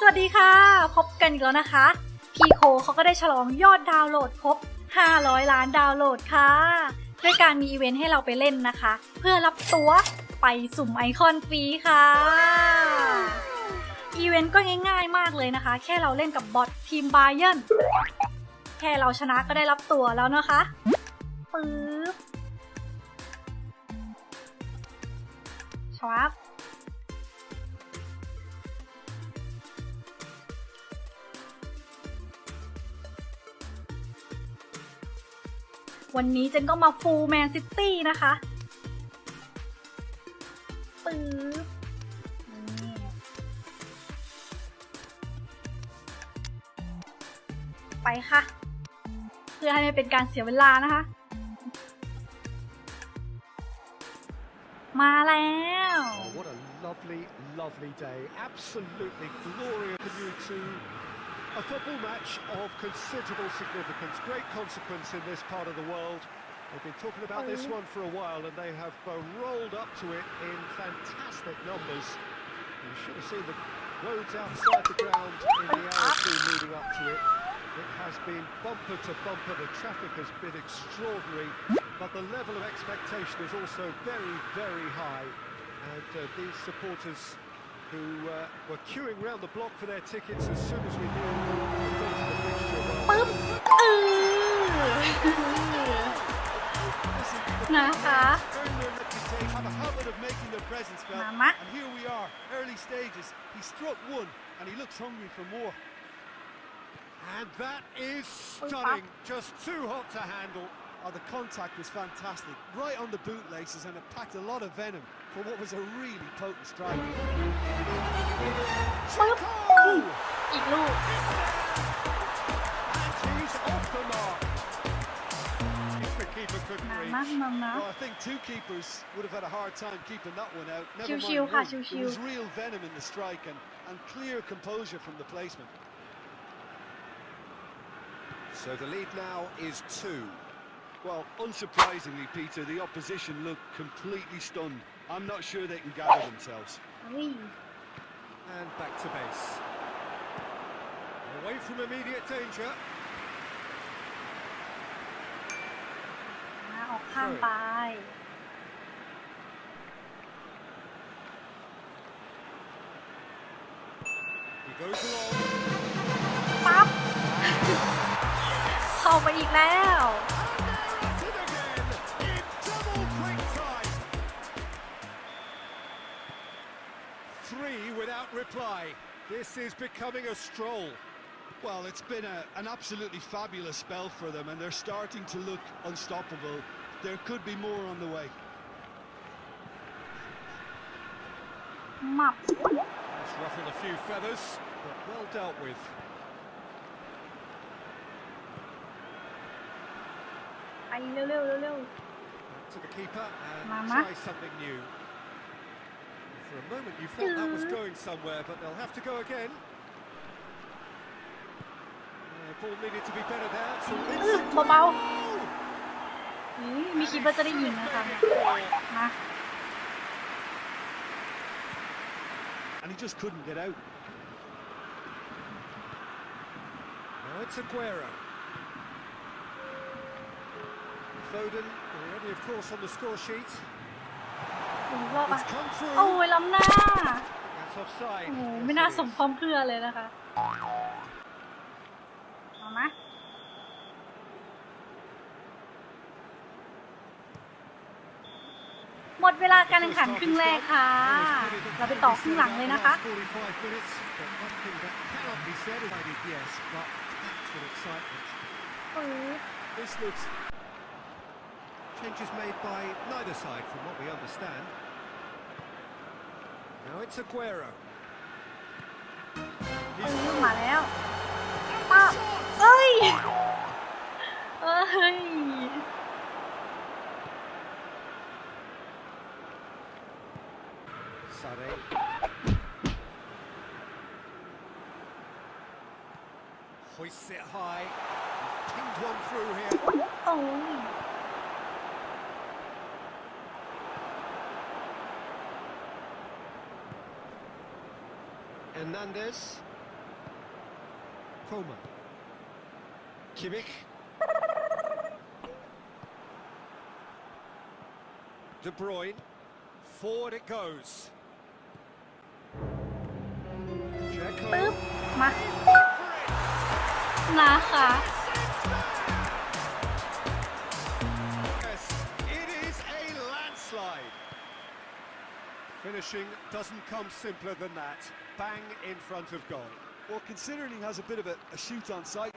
สวัสดีค่ะ พบกันอีกแล้วนะคะ พีโคเขาก็ได้ฉลองยอดดาวน์โหลดครบ 500 ล้านดาวน์โหลดค่ะ ด้วยการมีอีเวนต์ให้เราไปเล่นนะคะ เพื่อรับตั๋วไปสุ่มไอคอนฟรีค่ะ อีเวนต์ก็ง่ายๆมากเลยนะคะ แค่เราเล่นกับบอททีมบาเยนแค่เราชนะก็ได้รับตั๋วแล้วนะคะปึ๊บชวับ วันนี้เจนก็มาฟูลแมนซิตี้นะคะปึ๊บไปค่ะ เพื่อให้ไม่เป็นการเสียเวลานะคะ มาแล้ว Oh, what a lovely, lovely day. Absolutely glorious to to a football match of considerable significance, great consequence in this part of the world. They've been talking about this Oh. one for a while and they have uh, rolled up to it in fantastic numbers. You should have seen the roads outside the ground in the or two leading up to it. It has been bumper to bumper, the traffic has been extraordinary, but the level of expectation is also very, very high. And uh, these supporters who uh, were queuing round the block for their tickets as soon as we knew the date of the fixture. well, ปึ๊บเออ นะคะ Earned their reputation, have a habit of making their presence felt. Mama. And here we are, early stages. He struck one, and he looks hungry for more. And that is stunning, just too hot to handle. Oh, the contact was fantastic. Right on the bootlaces and it packed a lot of venom for what was a really potent strike. Oh! And he's off the mark. If the keeper couldn't reach. Well, I think two keepers would have had a hard time keeping that one out. Never mind one. There was real venom in the strike and, and clear composure from the placement. So the lead now is two. Well, unsurprisingly, Peter, the opposition looked completely stunned. I'm not sure they can gather themselves. เฮ้ย And back to base. Away from immediate danger. มาออกข้างไป He goes along. ปั๊บ เข้าไปอีกแล้ว three without reply. This is becoming a stroll. Well, it's been a, an absolutely fabulous spell for them, and they're starting to look unstoppable. There could be more on the way. Mop. Ruffled a few feathers, but well dealt with. Back to the keeper and Mama. try something new. For a moment you thought that was Mm. going somewhere, but they'll have to go again. Uh, ball needed to be better there. So ๆ it's อื้อเบาๆอุ๊ยมีคิดว่าจะได้ยิงนะคะเนี่ยมา And he just couldn't get out. Now it's Aguero. Foden already, of course, on the score sheet. อีกรอบอะ It's come through. โอ้ยล้ำหน้า That's offside. โอ้โห Yes, ไม่น่า it สม is. พร้อมเพรื่อเลยนะคะ เอามาหมดเวลาการแข่งขันครึ่งแรกค่ะ เราไปต่อครึ่งหลังเลยนะคะ45 minutes, but one thing that cannot be said is I did yes, but packed with excitement. ปึ๊บ This looks changes made by neither side, from what we understand. Now it's Aguero. ปึ๊บมาแล้วป้าเอ้ย เอ้ย Sade. Hoists it high. He's pinged one through here. โ Hernandez. Coman. Kimmich. De Bruyne. Forward it goes. Dzeko. ปึ๊บ มา For it. นะคะ Finishing doesn't come simpler than that. Bang in front of goal. Well, considering he has a bit of a, a shoot on sight,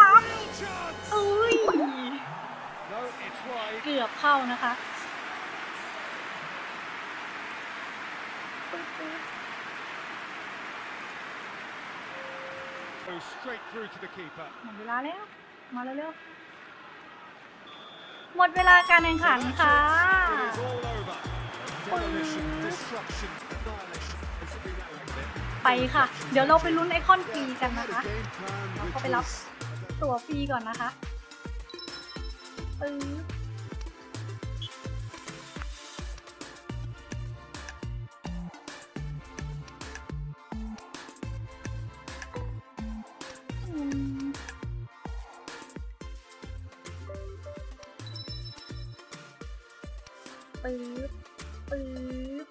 ปั๊บ Chance! อุ้ย No, it's wide. เกือบเข้านะคะ Goes straight through to the keeper. หมดเวลาแล้ว มาเร็วๆหมดเวลาการแข่งขันค่ะ It is all over. Demolition, destruction, annihilation. It's been that way, isn't it? ไปค่ะ เดี๋ยวเราไปลุ้นไอคอนฟรีกัน had นะ a คะ game plan which Ako pilak. was ตั๋วฟรีก่อนนะคะปึ๊บ ปึ๊บปึ๊บ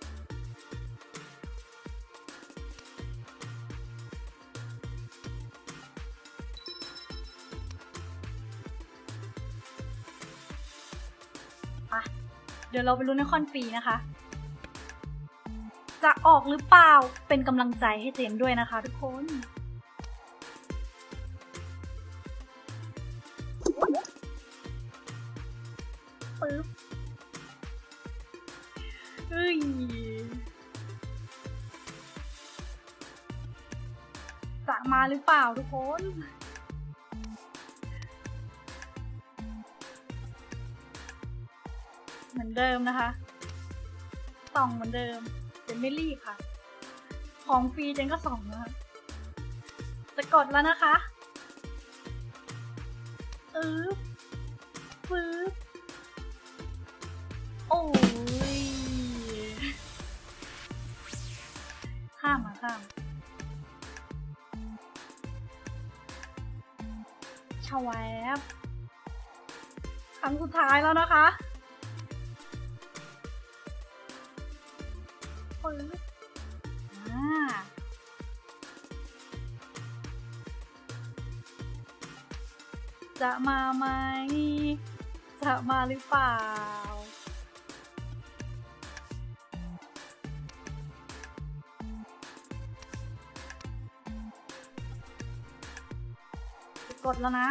เดี๋ยวเราไปลุ้นในคอนฟรีนะคะ จะออกหรือเปล่า เป็นกำลังใจให้เจนด้วยนะคะทุกคนปึ๊บ มาหรือเปล่าทุกคน เหมือนเดิมนะคะส่องเหมือนเดิมเจนไม่รีบค่ะ ของฟรีเจนก็ส่องนะคะจะกดแล้วนะคะอึ๊บ ท้ายแล้วนะคะปึ๊บอ่าจะมาไหม จะมาหรือเปล่า กดแล้วนะ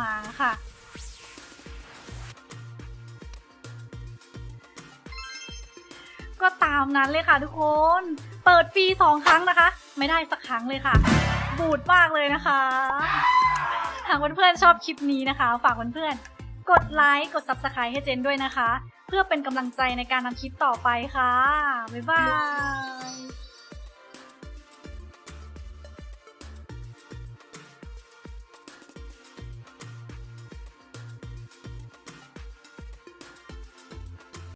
มาค่ะ ก็ตามนั้นเลยค่ะทุกคน เปิดฟรีสองครั้งนะคะ ไม่ได้สักครั้งเลยค่ะ บูดมากเลยนะคะ หากเพื่อนๆชอบคลิปนี้นะคะ ฝากเพื่อนๆกดไลค์กด subscribe ให้เจนด้วยนะคะ เพื่อเป็นกำลังใจในการทำคลิปต่อไปค่ะ บ๊ายบาย